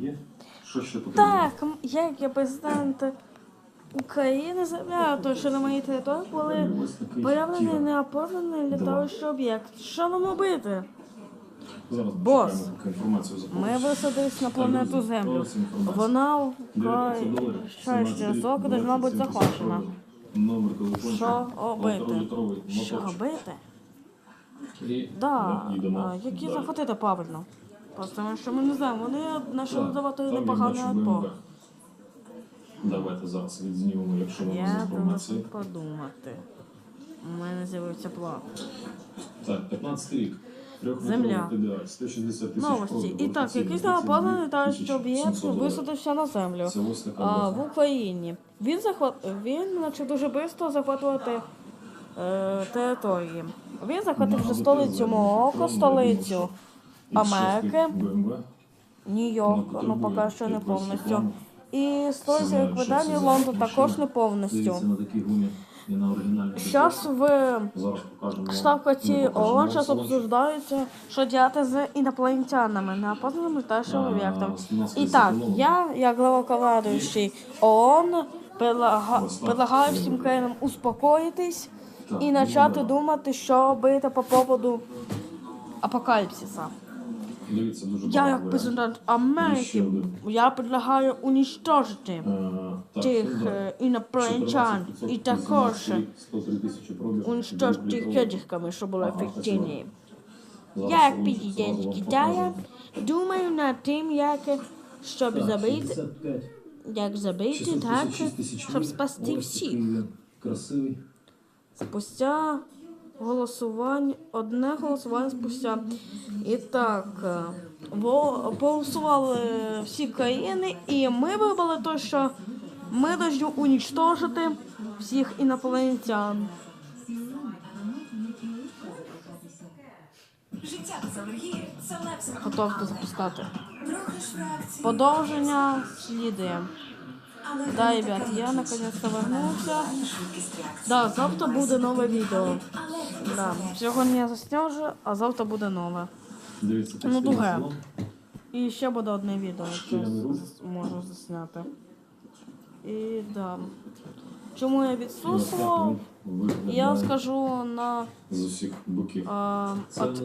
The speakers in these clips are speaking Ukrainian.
Є? Що ще потрібно? Так, як я президент України заявляю, то що на моїй території були такий виявлений неоповнений літаючий об'єкт. Що нам робити? Зараз Бос. інформацію Ми висадились на планету Землю. Вона 900 вкрай щастя 17 зока рік, должна бути 27 тисяч захвачена. доларів. Номер телефончика. Що робити? Що робити? Да, які далі. правильно. Просто тому що ми не знаємо, вони Так, давати непоганий бачу Давайте зараз відзнімемо, якщо з Я інформації. подумати. У мене з'явився план. Так, 15 рік. Земля. TDI, 160 тисяч Новості. І так, якийсь 32 неопознаний літаючий об'єкт висадився на землю а, в Україні. Він захват... він почав дуже швидко захватувати е, території. Він захватив вже столицю Монако, столицю Америки, Нью-Йорк, ну поки що не повністю. І столицю Великобританії Лондон також не повністю. Зараз в штаб-квартирі ООН зараз обсуждаються, що діяти з інопланетянами, неопознаними літаючими А, об'єктами. І так, я, як главокомандуючий ООН, предлага- предлагаю всім країнам успокоїтись і ну, почати думати, що робити по поводу апокаліпсиса. Дивіться, дуже Я, багато як варіантів. президент Ще Америки, один. я предлагаю унічтожити Е, так, тих Hyundai. е, інопланетян 14% і також 18 рік, 103 тисячі пробіг, що були Ага, ефективні. Зараз Я, як зараз президент вам думаю над тим, як щоб Так, забити, 65. як забити 656 так, тисяч щоб рік. спасти Ось всіх. такий він Красивий. Спустя голосування, одне голосування спустя. І так, е, во- голосували всі країни, і ми вибрали те, що ми повинні унічтожити всіх інопланетян. Життя без алергії це лепса. Готовте запускати. Продовження слідує. Да, ребят, я наконец-то вернувся. Да, завтра буде нове відео. Да. Сьогодні я засняв вже, а завтра буде нове. Дивіться, Ну, салон. І ще буде одне відео, яке можу засняти. І да. Чому я відсутствував? Я скажу на, з усіх боків. а, у от,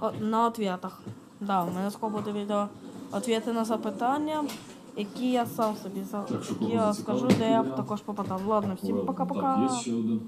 а, на ответах. Да, у мене скоро буде відео ответи на запитання, які я сам собі за Так що які кого я скажу, де я варіант? також попадав. Ладно, всім Ладно, пока-пока. Так, є ще один